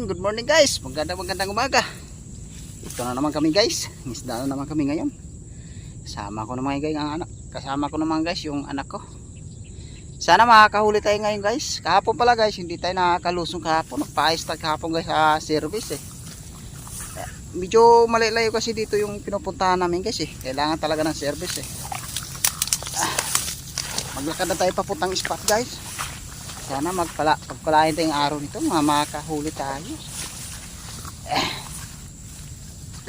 morning, good morning guys. Magandang magandang umaga. Ito na naman kami guys. Isda na naman kami ngayon. Kasama ko naman guys ang anak. Kasama ko naman guys yung anak ko. Sana makakahuli tayo ngayon guys. Kahapon pala guys, hindi tayo nakakalusong kahapon. Nagpa-ice tag kahapon guys sa service eh. Eh, Medyo malilayo kasi dito yung pinupuntahan namin guys eh. Kailangan talaga ng service eh. Ah, maglakad na tayo papuntang spot guys. Sana magpala, pagpalain tayong araw nito, mga makakahuli tayo. Eh,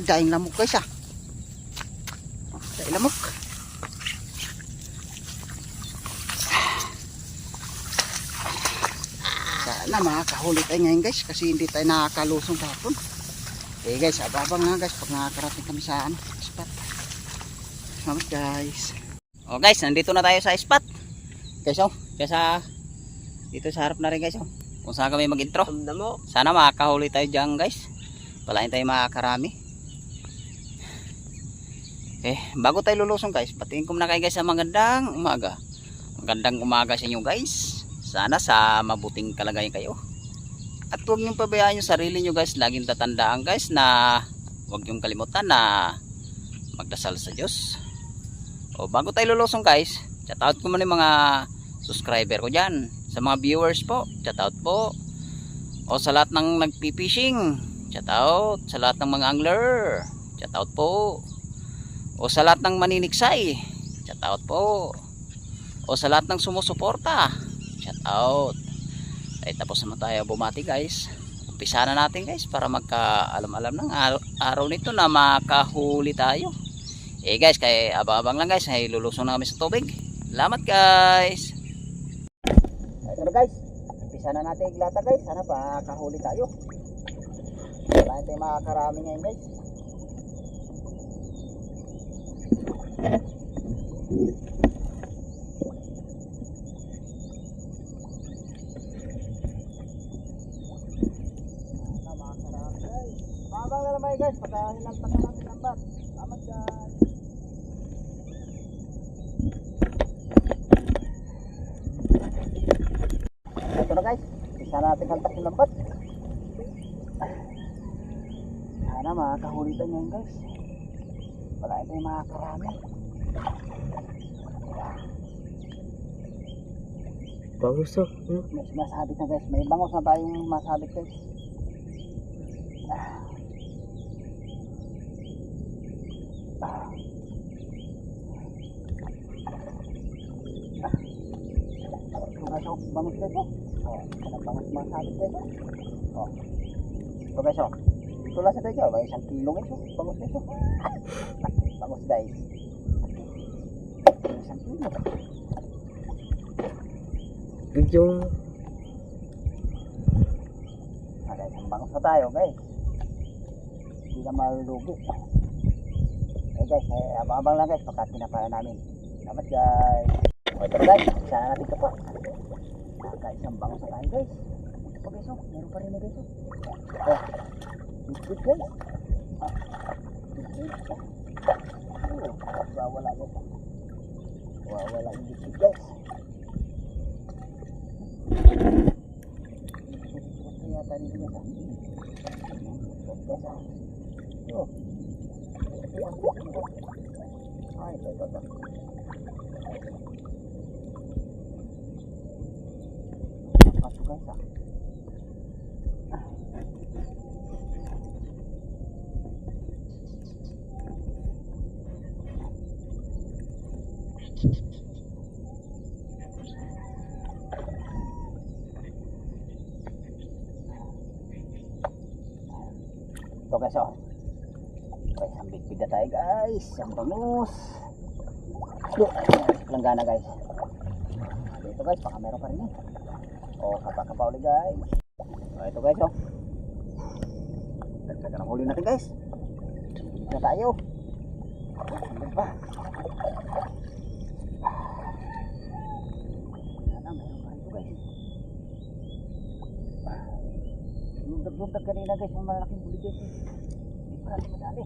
ang daing lamok guys ah. Daing lamok. Sana makakahuli tayo ngayon guys kasi hindi tayo nakakalusong kahapon. Eh guys, ababang nga guys pag nakakarating kami sa ano, spot. Salamat guys. Oh guys, nandito na tayo sa spot. Guys oh, kaya dito sa harap na rin guys oh. Kung saan kami mag-intro. Sana makakahuli tayo dyan guys. Palain tayo makakarami. Eh, bago tayo lulusong guys, patingin ko muna kayo guys sa magandang umaga. Magandang umaga sa inyo guys. Sana sa mabuting kalagayan kayo. At huwag niyong pabayaan yung sarili nyo guys. Laging tatandaan guys na huwag niyong kalimutan na magdasal sa Diyos. O bago tayo lulusong guys, shout out ko muna yung mga subscriber ko dyan. Sa mga viewers po, shout out po. O sa lahat ng nagpipishing, shout out. Sa lahat ng mga angler, shout out po. O sa lahat ng maniniksay, shout out po. O sa lahat ng sumusuporta, shout out. Ay tapos naman tayo bumati guys. Umpisa na natin guys para magka-alam-alam ng araw, nito na makahuli tayo. Eh guys, kay abang-abang lang guys, ay lulusong na kami sa tubig. Salamat guys. Ito na natin iglata guys. Sana pa kahuli tayo. Wala tayo makakarami ngayon guys. Mabang na naman guys, pagka hinagtan na natin ang bat. Salamat guys. Ito na guys, isa natin kaltak yung lambat. Sana makakahuli tayo ngayon guys. Wala tayong makakarami. Bagus to. Ano? May sumasabit na guys, may bangos na tayong masabit guys. Ah. Ah. Ito guys, oh, bangos guys oh. Oh, ano bangos masabit guys oh. Oh. Ito guys oh. Ito oh, may isang kilo guys oh. Bangos guys oh. Bangos guys. May isang kilo. Video. Ah, guys, ang bangos na tayo guys. Hindi na malulugi. Eh guys, eh, abang-abang lang guys pagka pinapala namin. Salamat guys. Ito guys, isa na natin ito po. Nakaisang bangos na tayo guys. Ito pa guys, oh. meron pa rin na guys. Oh, oh. Bigit guys. Ah, bigit. Oh, wawala. Wawala yung bigit guys. Yata rin ah. Guys. ah. Oh. Ay, ito, ito, ito. Pasok ah. Ito guys oh. Guys, ang big na tayo guys. Ang bangus. Ito, langgana guys. Dito guys, baka meron pa rin yan. O, kapa-kapa ulit guys. O, ito guys oh. Dagdagan ang huli natin guys. Na tayo. Sandal pa. Sana meron pa ito guys. Lundag-lundag kanina guys, yung malaking huli guys. Hindi pa rin madali.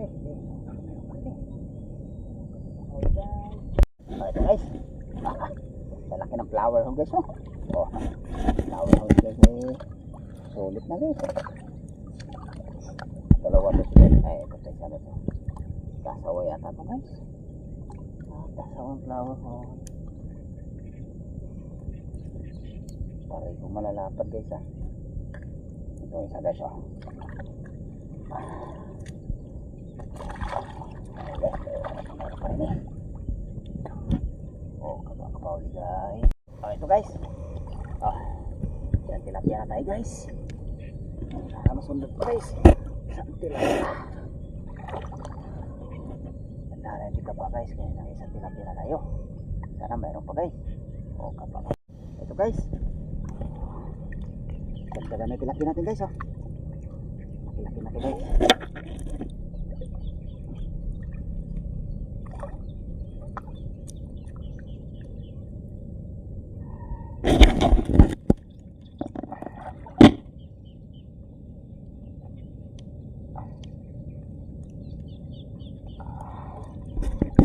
Okay, guys. Ito. Sa laki ng flower home guys oh. Oh. Flower home guys eh. ulit na guys. Dalawa to guys. Ay, ito tayo sana to. Kasawa yata to guys. Ah, kasawang flower horn. Pareho kong malalapad guys ah. Ito isa guys oh. Ay guys, meron pa rin eh. Oh, kabakabauli guys. Oh, ito guys. Oh, yan tilapia na tayo guys. Sana masundot pa guys. Isang tilapia. Tanda na ka pa guys. Kaya nang isang tilapia. Sana mayroon pa guys. Oh, kapag. Ito guys. Dagdagan na tilapia natin guys oh. Laki-laki na ito guys.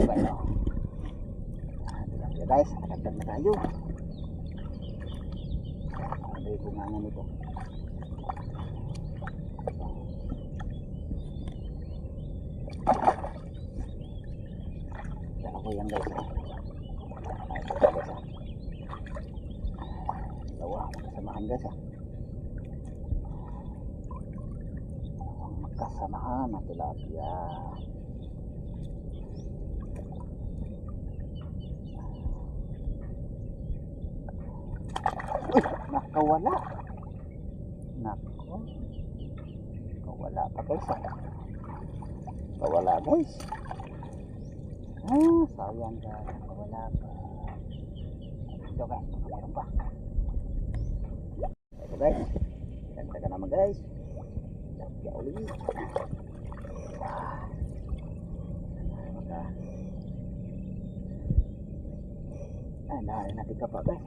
Tilapia guys, nakagdag na tayo. Ano yung bungangan nito? Dala ko yan guys. ah. Ah, ito pa, guys. ah. Dalawa, magkasamahan guys ah. Dalawang magkasamahan na tilapia. Uy, nakawala. Nako. Nakawala pa guys ah. Nakawala guys. Ah, sayang ka. Nakawala pa. Ito guys, baka meron pa. Ito guys. Ganda ka naman guys. Lapya ulit. Ah. Maka. Ah, nari natin ka pa guys.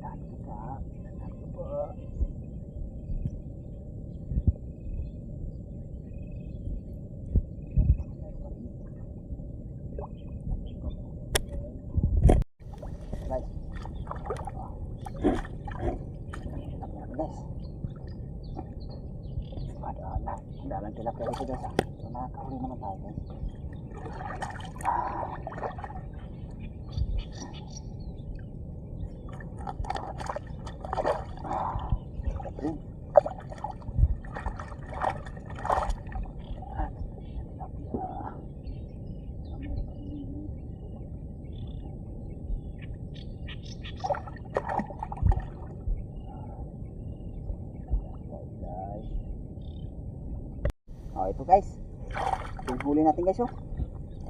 Dami ka. Dami pa. Guys. Guys. Ada anak. Ada anak tilapia dito guys. ah. So nakakahuli naman tayo guys. Kaprin. Ah, tilapia. So, meron pa rin. guys. Oh, ito guys. Yung huli natin guys oh.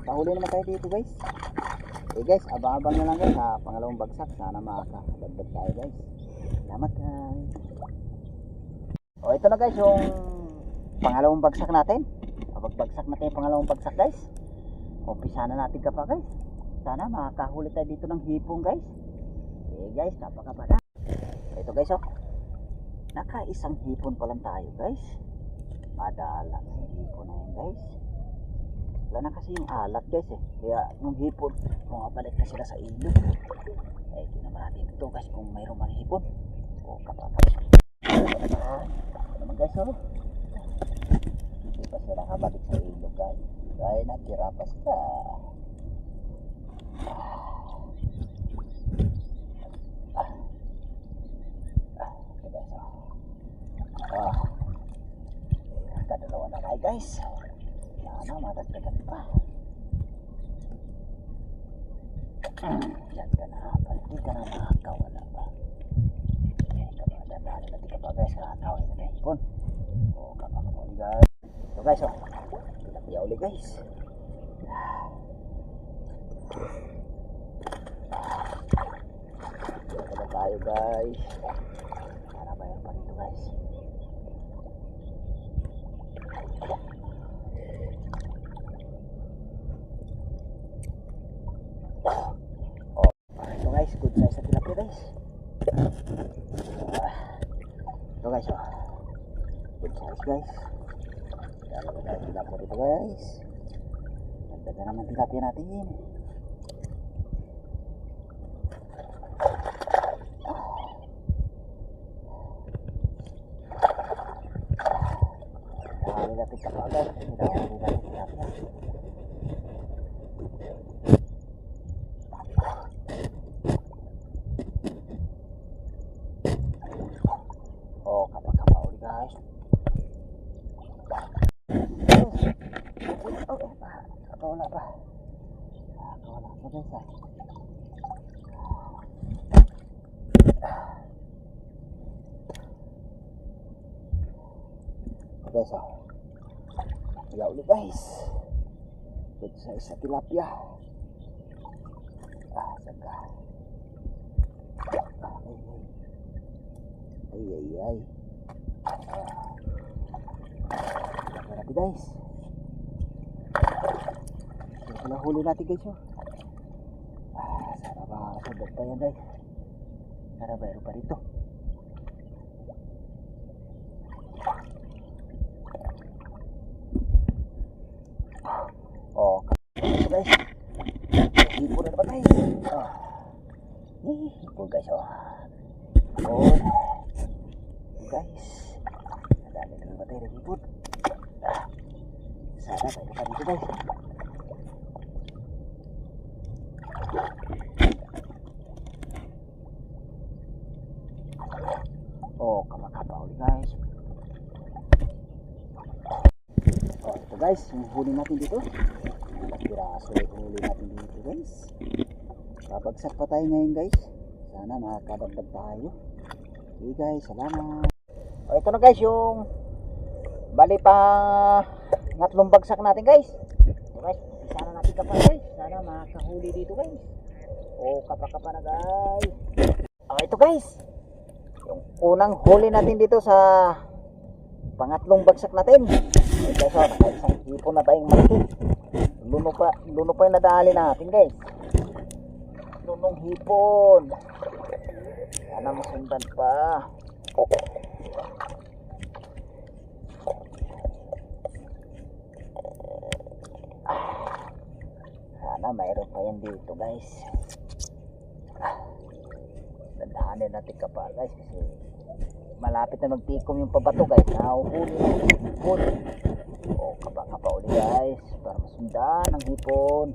Nakahuli naman tayo dito guys. Eh guys, abang-abang na lang guys sa pangalawang bagsak. Sana makakadagdag tayo guys. Salamat guys. Oh, ito na guys yung pangalawang bagsak natin. Kapag bagsak natin yung pangalawang bagsak guys. Umpisa na natin ka pa guys. Sana makakahuli tayo dito ng hipong guys. Eh guys, napakabada. Ito guys oh. Nakaisang hipon pa lang tayo guys. Madala yung hipon na yan guys. Wala na kasi yung alat guys eh. Kaya yung hipon, bumabalik na sila sa ilog. Eh, ito naman natin ito guys kung mayroong mga hipon. O kapapay. Ito naman guys oh. Hindi pa sila nakabalik sa ilog guys. Dahil natira pa sila. Ah, ito guys oh. Ah. Kadalawa na tayo guys. Sana madagdagan pa. Hmm, Diyan ka na. Hindi ka na makakawala pa. Okay, kapag dandaan natin ka pa guys. Kakawin na tayo hipon. O kapag kapag guys. So guys oh. Tilapia uli guys. Diyan na tayo guys. Hati-hati natin. Dahil lapit ka agad. Dahil. Guys, oh. Wala ulit guys. Ito sa isa tilapia. Ah, saka. Ah, ay, ay. Ay. Ah. Marami guys. Ito pala huli natin guys, oh. Ah, sana makakasabot pa yan guys. Mayroon pa rito. Oh, ito guys. Hipo na naman guys. Oh. Eh, hipo guys, oh. Oh. Guys. Ang dami na naman tayo ng hipon. Ah. Sana tayo pa dito guys. Oh, kamakapahuli guys. Oh, ito huli natin dito. Ilang piraso huli natin dito guys. Babagsak pa tayo ngayon guys. Sana makakadagdag tayo. Okay guys, salamat. Oh, ito na guys yung bali pa ngatlong bagsak natin guys. Guys, sana natin kapal guys. Sana makakahuli dito guys. Oh, kapakapa na guys. Oh, ito guys. Yung unang huli natin dito sa pangatlong bagsak natin. Oh, nakaisang hipon na tayong malaki. Luno pa, luno pa yung nadali natin guys. Lunong hipon. Sana masundan pa. Sana mayroon pa yan dito guys. Dandahanin natin kapal guys kasi malapit na magtikom yung pabato guys. Nahuhuli na yung hipon. O kapa kapa uli guys masundan ang hipon.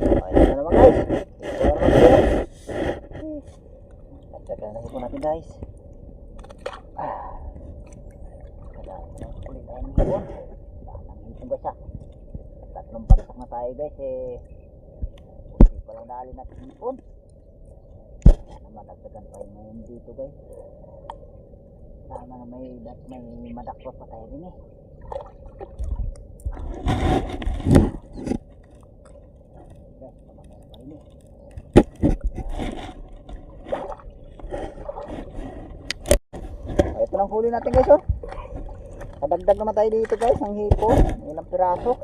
Okay na naman guys. Ito na hipon natin guys. Kailangan na ulit tayo ng hipon. Tatlong bagsak na tayo guys eh. Hindi pa lang dali natin hipon. Madagdagan pa yun ngayon dito guys. Sana may, may madakot pa tayo din eh. Eh. Ah, Ito lang huli natin guys oh. Kadagdag naman tayo dito guys ng hipo. Ilang piraso.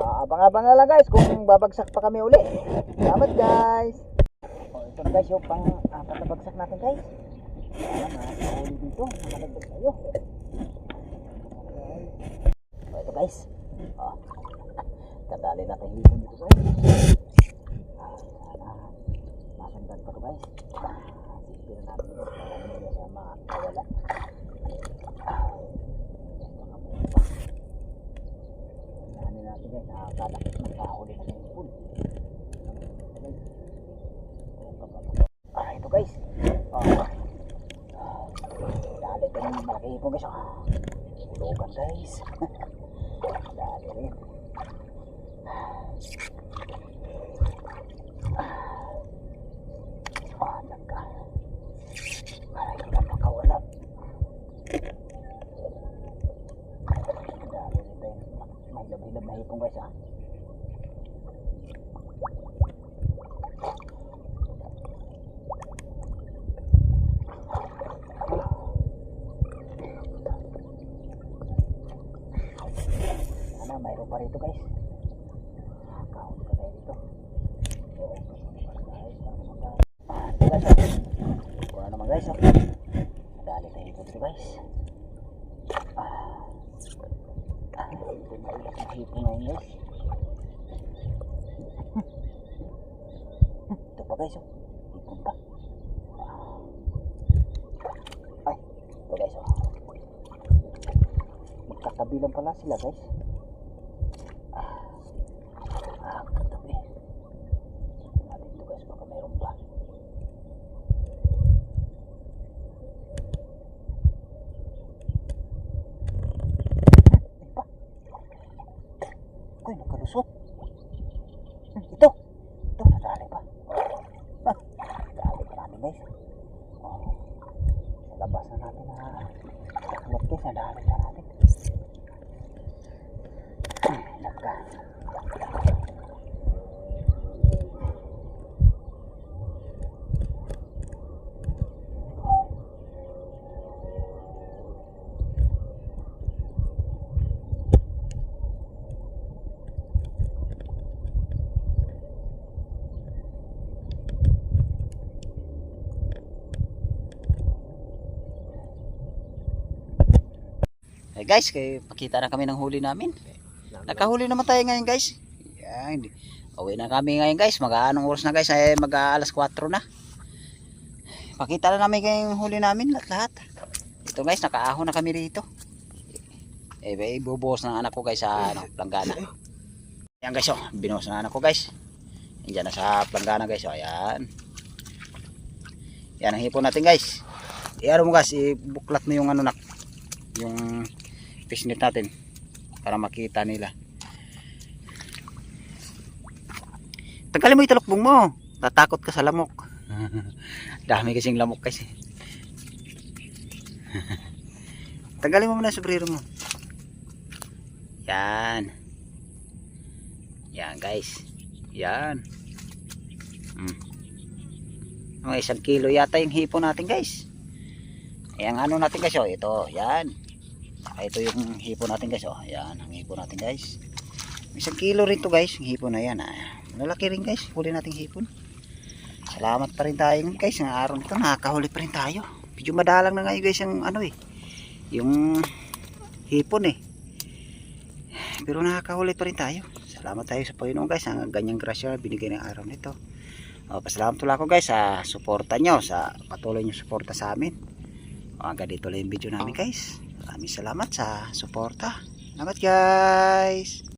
Ah, abang-abang na lang guys kung babagsak pa kami uli. Salamat guys. Ito na guys yung pang apat na bagsak natin guys. Alam na, huli dito. Nakadagdag tayo. Oh, ito guys. Oh. Kadali natin hipon dito guys. Ah, sana masundan pa to guys. Ah, Sipin na natin guys. Na makawala. Ah, baka meron pa. Ano natin guys, nakakadakit ng kahuli na hipon. Ah, ito guys. Ah. Dali ito hipon guys. Ah. Tulugan guys. Dali rin. Ah, nagka. Para hindi na makawala. Dali rin tayo. May labi-lab na hipon guys ah. Sana mayroon pa rito guys. Nakakahuli pa tayo dito. Oo, guys, guys, guys. Ah, ito guys, oh. Wala naman guys, oh. Madali tayo dito guys. Ito pa guys, oh. Hipon pa. Ay, ito guys, oh. Magkatabi pala sila guys. Ah, ah katabi. Tignan natin ito guys, baka mayroon pa. Koy, nakalusot. Hmm, ito. Ito, nadali pa. Ah, nadali pa natin guys. Oh, sa labas na natin na nakalot guys, nadali pa natin. Hmm, nagka. Guys, kay pakita na kami ng huli namin. Nakahuli naman tayo ngayon guys. Yan. Uwi na kami ngayon guys. Mag-aanong oras na guys. Ay mag alas 4 na. Pakita na namin kayong huli namin lahat-lahat. Ito guys, nakaahon na kami rito. Eh, eh bubuhos ng anak ko guys sa ano, planggana. Yan guys oh, binuhos ng anak ko guys. Yan na sa planggana guys oh, ayan. Yan ang hipon natin guys. I-ano mo guys, ibuklat mo yung ano nak, yung fishnet natin para makita nila. Tanggalin mo yung talukbong mo. Tatakot ka sa lamok. Dami kasing lamok kasi. Tanggalin mo muna yung sombrero mo. Yan. Yan guys. Yan. Hmm. Mga isang kilo yata yung hipo natin guys. Ayan ano natin guys oh. Ito. Yan. Ito yung hipo natin guys oh. Yan ang hipo natin guys. Isang kilo rin to guys. Yung hipo na yan ah. Malaki rin guys. Huli nating hipon. Salamat pa rin tayo guys. Ang araw nito nakakahuli pa rin tayo. Medyo madalang na ngayon guys yung ano eh. Yung hipon eh. Pero nakakahuli pa rin tayo. Salamat tayo sa Panginoon guys. Ang ganyang grasya binigay ng araw nito. O, pasalamat tuloy ako guys sa suporta nyo. Sa patuloy nyo suporta sa amin. O, hanggang dito lang yung video namin guys. Maraming salamat sa suporta. Salamat guys.